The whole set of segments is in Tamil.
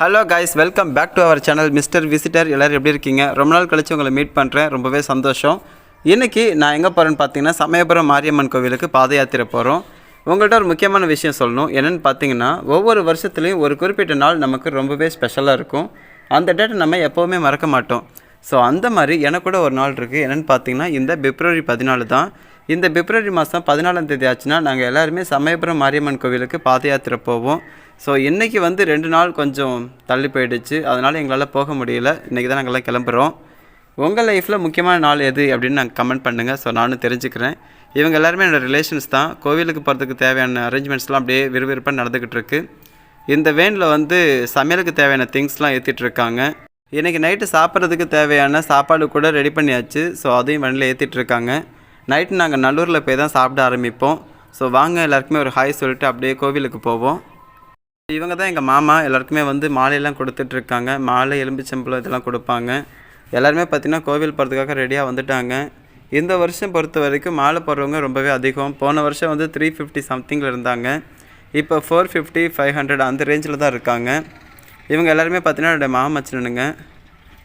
Hello guys welcome back to our channel mister visitor எல்லோரும் எப்படி இருக்கீங்க? ரொம்ப நாள் கழிச்சு உங்களை மீட் பண்ணுறேன் ரொம்பவே சந்தோஷம். இன்றைக்கி நான் எங்கே போகிறேன்னு பார்த்தீங்கன்னா சமயபுரம் மாரியம்மன் கோவிலுக்கு பாத யாத்திரை போகிறோம் உங்கள்கிட்ட ஒரு முக்கியமான விஷயம் சொல்லணும். என்னென்னு பார்த்தீங்கன்னா ஒவ்வொரு வருஷத்துலேயும் ஒரு குறிப்பிட்ட நாள் நமக்கு ரொம்பவே ஸ்பெஷலாக இருக்கும். அந்த டேட்டை நம்ம எப்போவுமே மறக்க மாட்டோம். ஸோ அந்த மாதிரி எனக்கு கூட ஒரு நாள் இருக்குது என்னென்னு பார்த்தீங்கன்னா இந்த பிப்ரவரி பதினாலு தான். இந்த பிப்ரவரி மாதம் பதினாலாம் தேதி ஆச்சுன்னா நாங்கள் எல்லாருமே சமயபுரம் மாரியம்மன் கோவிலுக்கு பாத யாத்திரை போவோம். ஸோ இன்றைக்கி வந்து ரெண்டு நாள் கொஞ்சம் தள்ளி போயிடுச்சு. அதனால் எங்களால் போக முடியல. இன்றைக்கி தான் நாங்கள்லாம் கிளம்புறோம். உங்கள் லைஃப்பில் முக்கியமான நாள் எது அப்படின்னு நாங்கள் கமெண்ட் பண்ணுங்கள் ஸோ நானும் தெரிஞ்சுக்கிறேன். இவங்க எல்லாருமே என்னோடய ரிலேஷன்ஸ் தான். கோவிலுக்கு போகிறதுக்கு தேவையான அரேஞ்ச்மெண்ட்ஸ்லாம் அப்படியே விறுவிறுப்பாக நடந்துக்கிட்டு இருக்கு. இந்த வேனில் வந்து சமையலுக்கு தேவையான திங்ஸ்லாம் ஏற்றிட்டுருக்காங்க இன்றைக்கி நைட்டு சாப்பிட்றதுக்கு தேவையான சாப்பாடு கூட ரெடி பண்ணியாச்சு. ஸோ அதையும் வண்டியில் ஏற்றிட்டுருக்காங்க நைட் நைட்டு நாங்கள் நல்லூரில் போய் தான் சாப்பிட ஆரம்பிப்போம். ஸோ வாங்க எல்லாருக்குமே ஒரு ஹாய் சொல்லிட்டு அப்படியே கோவிலுக்கு போவோம். இவங்க தான் எங்கள் மாமா. எல்லாருக்குமே வந்து மாலையெல்லாம் கொடுத்துட்ருக்காங்க. மாலை எலும்பிச்சம்பழம் இதெல்லாம் கொடுப்பாங்க. எல்லாருமே பார்த்திங்கன்னா கோவில் போகிறதுக்காக ரெடியாக வந்துட்டாங்க. இந்த வருஷம் பொறுத்த வரைக்கும் மாலை போடுறவங்க ரொம்பவே அதிகம். போன வருஷம் வந்து த்ரீ ஃபிஃப்டி சம்திங்கில் இருந்தாங்க. இப்போ ஃபோர் ஃபிஃப்டி ஃபைவ் ஹண்ட்ரட் அந்த ரேஞ்சில் தான் இருக்காங்க. இவங்க எல்லாருமே பார்த்தீங்கன்னா என்னோடய மாமச்சனுங்க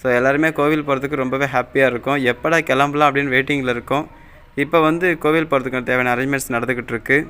ஸோ எல்லாருமே கோவில் போகிறதுக்கு ரொம்பவே ஹாப்பியாக இருக்கும். எப்படா கிளம்பலாம் அப்படின்னு வெயிட்டிங்கில் இருக்கும். இப்போ வந்து கோவில் போகிறதுக்கு தேவையான அரேஞ்ச்மெண்ட்ஸ் நடந்துக்கிட்டு இருக்குது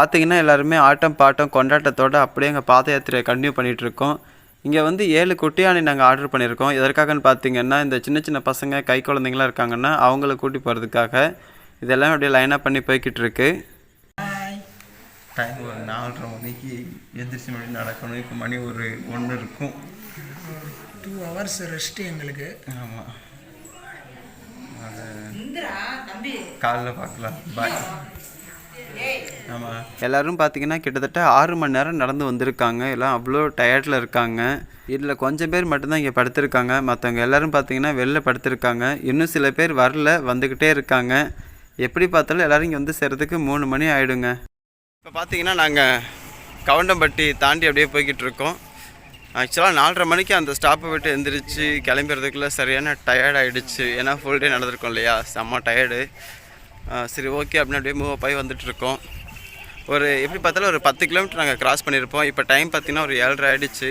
பார்த்தீங்கன்னா எல்லாருமே ஆட்டம் பாட்டம் கொண்டாட்டத்தோடு அப்படியே எங்கள் பாத யாத்திரையை கண்டினியூ பண்ணிகிட்டு இருக்கோம் இங்கே வந்து ஏழு குட்டி யானை நாங்கள் ஆர்டர் பண்ணியிருக்கோம். எதற்காகன்னு பார்த்தீங்கன்னா இந்த சின்ன சின்ன பசங்க கை குழந்தைங்களாம் இருக்காங்கன்னா அவங்கள கூட்டி போகிறதுக்காக இதெல்லாம் அப்படியே லைனாக பண்ணி போய்கிட்டு இருக்கு டைம் ஒரு நாலரை மணிக்கு எந்திரிச்சு மணி நடக்கணும். இப்போ மணி ஒரு ஒன்று இருக்கும். டூ ஹவர்ஸ் ரெஸ்ட்டு எங்களுக்கு. ஆமாம் காலைல பார்க்கலாம். பாய் ஆமாம் எல்லாரும் பார்த்தீங்கன்னா கிட்டத்தட்ட ஆறு மணி நேரம் நடந்து வந்திருக்காங்க. எல்லாம் அவ்வளோ டயர்டில் இருக்காங்க. இதில் கொஞ்சம் பேர் மட்டும்தான் இங்கே படுத்திருக்காங்க. மற்றவங்க எல்லாரும் பார்த்தீங்கன்னா வெளில படுத்திருக்காங்க. இன்னும் சில பேர் வரல வந்துக்கிட்டே இருக்காங்க. எப்படி பார்த்தாலும் எல்லோரும் இங்கே வந்து சேர்றதுக்கு மூணு மணி ஆகிடுங்க இப்போ பார்த்தீங்கன்னா நாங்கள் கவுண்டம்பட்டி தாண்டி அப்படியே போய்கிட்டு இருக்கோம். ஆக்சுவலாக நாலரை மணிக்கு அந்த ஸ்டாப்பை விட்டு எந்திரிச்சு கிளம்புறதுக்குள்ளே சரியான டயர்ட் ஆகிடுச்சு ஏன்னா ஃபுல் டே நடந்திருக்கோம் இல்லையா? செம்ம டயர்டு சரி ஓகே அப்படின்னு அப்படியே மூவ் அப் ஆகி வந்துட்டுருக்கோம். ஒரு எப்படி பார்த்தாலும் ஒரு பத்து கிலோமீட்டர் நாங்கள் கிராஸ் பண்ணியிருப்போம். இப்போ டைம் பார்த்தீங்கன்னா ஒரு ஏழரை ஆகிடுச்சு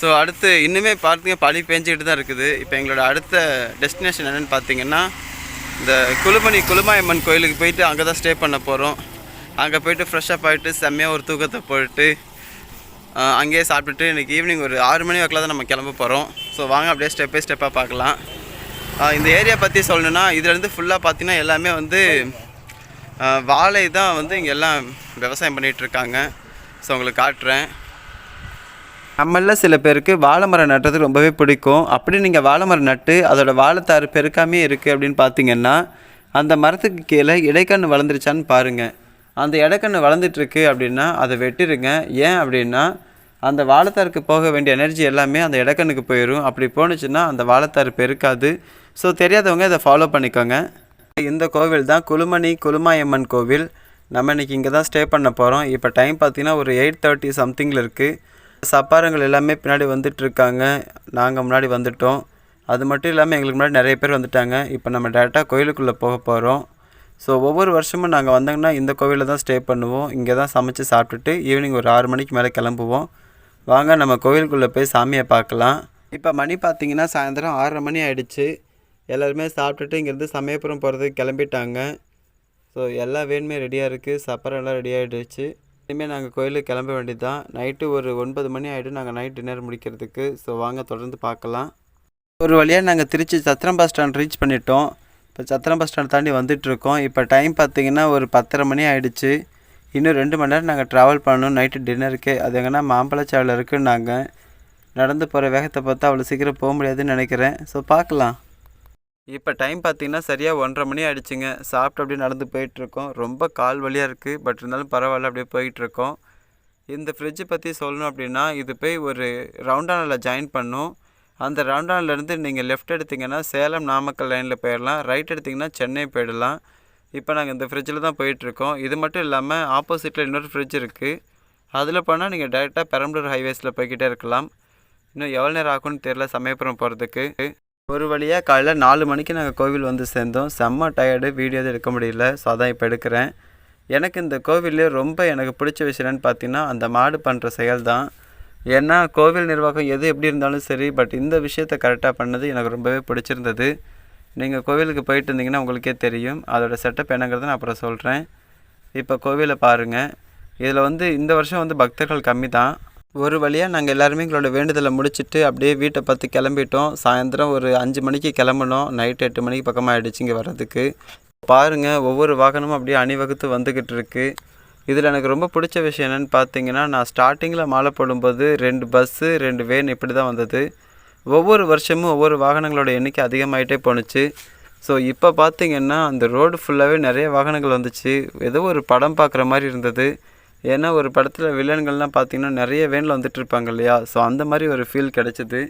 ஸோ அடுத்து இன்னுமே பார்த்திங்க பழி பேஞ்சிக்கிட்டு தான் இருக்குது. இப்போ எங்களோட அடுத்த டெஸ்டினேஷன் என்னென்னு பார்த்தீங்கன்னா இந்த குளுமணி குளுமாயம்மன் கோயிலுக்கு போயிட்டு அங்கே தான் ஸ்டே பண்ண போகிறோம் அங்கே போயிட்டு ஃப்ரெஷ்ஷப் ஆகிட்டு செம்மையாக ஒரு தூக்கத்தை போயிட்டு அங்கேயே சாப்பிட்டுட்டு இன்றைக்கி ஈவினிங் ஒரு ஆறு மணி வாக்கில் தான் நம்ம கிளம்ப போகிறோம் ஸோ வாங்க அப்படியே ஸ்டெப் பை ஸ்டெப்பாக பார்க்கலாம். இந்த ஏரியா பற்றி சொல்லணுன்னா இதுலேருந்து ஃபுல்லாக பார்த்தீங்கன்னா எல்லாமே வந்து வாழை தான் வந்து இங்கே எல்லாம் விவசாயம் பண்ணிகிட்ருக்காங்க ஸோ உங்களுக்கு காட்டுறேன். நம்மள சில பேருக்கு வாழை மரம் நட்டுறது ரொம்பவே பிடிக்கும். அப்படி நீங்கள் வாழை மரம் நட்டு அதோட வாழைத்தாறு பெருக்காமே இருக்குது அப்படின்னு பார்த்தீங்கன்னா அந்த மரத்துக்கு கீழே இடைக்கன்று வளர்ந்துருச்சான்னு பாருங்கள் அந்த இடைக்கன்று வளர்ந்துட்டுருக்கு அப்படின்னா அதை வெட்டிடுங்க ஏன் அப்படின்னா அந்த வாழைத்தாருக்கு போக வேண்டிய எனர்ஜி எல்லாமே அந்த இடைக்கண்ணுக்கு போயிடும் அப்படி போணுச்சுன்னா அந்த வாழைத்தாறு பெருக்காது. ஸோ தெரியாதவங்க இதை ஃபாலோ பண்ணிக்கோங்க. இந்த கோவில் தான் குளுமணி குளுமாயம்மன் கோவில். நம்ம இன்றைக்கி இங்கே தான் ஸ்டே பண்ண போகிறோம் இப்போ டைம் பார்த்தீங்கன்னா ஒரு எயிட் தேர்ட்டி சம்திங்கில் இருக்குது சப்பாரங்கள் எல்லாமே பின்னாடி வந்துட்டு இருக்காங்க நாங்கள் முன்னாடி வந்துட்டோம். அது மட்டும் இல்லாமல் எங்களுக்கு முன்னாடி நிறைய பேர் வந்துட்டாங்க. இப்போ நம்ம டேரெக்டாக கோயிலுக்குள்ளே போக போகிறோம் ஸோ ஒவ்வொரு வருஷமும் நாங்கள் வந்தோங்கன்னா இந்த கோவிலில் தான் ஸ்டே பண்ணுவோம். இங்கே தான் சமைச்சு சாப்பிட்டுட்டு ஈவினிங் ஒரு ஆறு மணிக்கு மேலே கிளம்புவோம். வாங்க நம்ம கோவிலுக்குள்ளே போய் சாமியை பார்க்கலாம். இப்போ மணி பார்த்தீங்கன்னா சாயந்தரம் ஆறரை மணி ஆகிடுச்சு எல்லாருமே சாப்பிட்டுட்டு இங்கேருந்து சமயபுரம் போகிறதுக்கு கிளம்பிட்டாங்க. ஸோ எல்லா வேணுமே ரெடியாக இருக்குது சப்பரம் எல்லாம் ரெடி ஆகிடுச்சு இனிமேல் நாங்கள் கோயிலுக்கு கிளம்ப வேண்டியது தான் நைட்டு ஒரு ஒன்பது மணி ஆகிடும் நாங்கள் நைட் டின்னர் முடிக்கிறதுக்கு. ஸோ வாங்க தொடர்ந்து பார்க்கலாம். ஒரு வழியாக நாங்கள் Trichy Chathiram bus stand reach பண்ணிட்டோம். இப்போ சத்திரம் பஸ் ஸ்டாண்ட் தாண்டி வந்துட்டுருக்கோம் இப்போ டைம் பார்த்தீங்கன்னா ஒரு பத்தரை மணி ஆகிடுச்சு இன்னும் ரெண்டு மணி நேரம் நாங்கள் ட்ராவல் பண்ணணும். நைட்டு டின்னருக்கு அது எங்கன்னா மாம்பழச்சாவில் இருக்குன்னு நாங்கள் நடந்து போகிற வேகத்தை பார்த்தா அவ்வளோ சீக்கிரம் போக முடியாதுன்னு நினைக்கிறேன். ஸோ பார்க்கலாம். இப்போ டைம் பார்த்தீங்கன்னா சரியாக ஒன்றரை மணி ஆகிடுச்சிங்க சாப்பிட்டு அப்படியே நடந்து போயிட்டுருக்கோம் ரொம்ப கால் வலியாக இருக்குது பட் இருந்தாலும் பரவாயில்ல அப்படியே போயிட்டுருக்கோம் இந்த ஃப்ரிட்ஜை பற்றி சொல்லணும் அப்படின்னா இது போய் ஒரு ரவுண்டானில் ஜாயின் பண்ணும். அந்த ரவுண்டானிலேருந்து நீங்கள் லெஃப்ட் எடுத்திங்கன்னா சேலம் நாமக்கல் லைனில் போயிடலாம். ரைட் எடுத்திங்கன்னா சென்னை போயிடலாம். இப்போ நாங்கள் இந்த ஃப்ரிட்ஜில் தான் போயிட்டுருக்கோம். இது மட்டும் இல்லாமல் ஆப்போசிட்டில் இன்னொரு ஃப்ரிட்ஜ் இருக்குது அதில் போனால் நீங்கள் டேரெக்டாக பெரம்பலூர் ஹைவேஸில் போய்கிட்டே இருக்கலாம். இன்னும் எவ்வளோ நேரம் ஆகும்னு தெரில சமயபுரம் போகிறதுக்கு ஒரு வழியாக காலையில் நாலு மணிக்கு நாங்கள் கோவில் வந்து சேர்ந்தோம். செம்ம டயர்டு வீடியோ எதுவும் எடுக்க முடியல. ஸோ அதான் இப்போ எடுக்கிறேன். எனக்கு இந்த கோவிலே ரொம்ப எனக்கு பிடிச்ச விஷயம் என்னன்னு பார்த்தீங்கன்னா அந்த மாடு பண்ணுற செயல் தான். ஏன்னா கோவில் நிர்வாகம் எது எப்படி இருந்தாலும் சரி பட் இந்த விஷயத்தை கரெக்டாக பண்ணது எனக்கு ரொம்பவே பிடிச்சிருந்தது. நீங்கள் கோவிலுக்கு போயிட்டு இருந்தீங்கன்னா உங்களுக்கே தெரியும். அதோட செட்டப் என்னங்கிறத நான் அப்புறம் சொல்கிறேன் இப்போ கோவிலை பாருங்கள் இதில் வந்து இந்த வருஷம் வந்து பக்தர்கள் கம்மி தான் ஒரு வழியாக நாங்கள் எல்லாருமே எங்களோட வேண்டுதலை முடிச்சுட்டு அப்படியே வீட்டை பார்த்து கிளம்பிட்டோம். சாயந்தரம் ஒரு அஞ்சு மணிக்கு கிளம்பணும். நைட் எட்டு மணிக்கு பக்கமாக ஆகிடுச்சு இங்கே வர்றதுக்கு. பாருங்கள் ஒவ்வொரு வாகனமும் அப்படியே அணிவகுத்து வந்துக்கிட்டு இருக்கு. இதில் எனக்கு ரொம்ப பிடிச்ச விஷயம் என்னென்னு பார்த்தீங்கன்னா நான் ஸ்டார்டிங்கில் மாலை போடும்போது ரெண்டு பஸ்ஸு ரெண்டு வேன் இப்படி தான் வந்தது. ஒவ்வொரு வருஷமும் ஒவ்வொரு வாகனங்களோட எண்ணிக்கை அதிகமாகிட்டே போணுச்சு. ஸோ இப்போ பார்த்தீங்கன்னா அந்த ரோடு ஃபுல்லாகவே நிறைய வாகனங்கள் வந்துச்சு. ஏதோ ஒரு படம் பார்க்குற மாதிரி இருந்தது. ஏன்னா ஒரு படத்தில் வில்லன்கள்லாம் பார்த்தீங்கன்னா நிறைய வேனில் வந்துட்டு இருப்பாங்க இல்லையா? ஸோ அந்த மாதிரி ஒரு ஃபீல் கிடைச்சிது.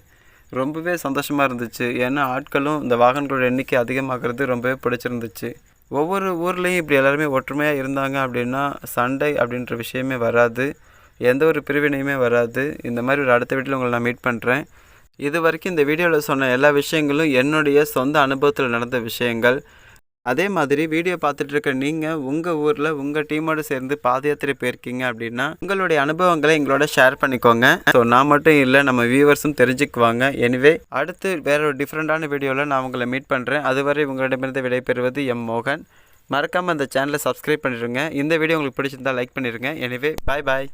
ரொம்பவே சந்தோஷமாக இருந்துச்சு. ஏன்னா ஆட்களும் இந்த வாகனங்களோட எண்ணிக்கை அதிகமாகிறது ரொம்பவே பிடிச்சிருந்துச்சு. ஒவ்வொரு ஊர்லேயும் இப்படி எல்லாருமே ஒற்றுமையாக இருந்தாங்க அப்படின்னா சண்டை அப்படின்ற விஷயமே வராது. எந்த ஒரு பிரிவினையுமே வராது. இந்த மாதிரி ஒரு அடுத்த வீட்டில் உங்களை நான் மீட் பண்ணுறேன் இது வரைக்கும் இந்த வீடியோவில் சொன்ன எல்லா விஷயங்களும் என்னுடைய சொந்த அனுபவத்தில் நடந்த விஷயங்கள். அதே மாதிரி வீடியோ பார்த்துட்டு இருக்க நீங்கள் உங்கள் ஊரில் உங்கள் டீமோடு சேர்ந்து பாத யாத்திரை போயிருக்கீங்க அப்படின்னா உங்களுடைய அனுபவங்களை எங்களோட ஷேர் பண்ணிக்கோங்க. ஸோ நான் மட்டும் இல்லை நம்ம வியூவர்ஸும் தெரிஞ்சுக்குவாங்க. எனிவே அடுத்து வேற ஒரு டிஃப்ரெண்ட்டான வீடியோவில் நான் உங்களை மீட் பண்ணுறேன் அதுவரை உங்களிடமிருந்து விடைபெறுவது எம் மோகன். மறக்காமல் அந்த சேனலை சப்ஸ்கிரைப் பண்ணிடுங்க. இந்த வீடியோ உங்களுக்கு பிடிச்சிருந்தா லைக் பண்ணிடுங்க. எனிவே பாய் பாய்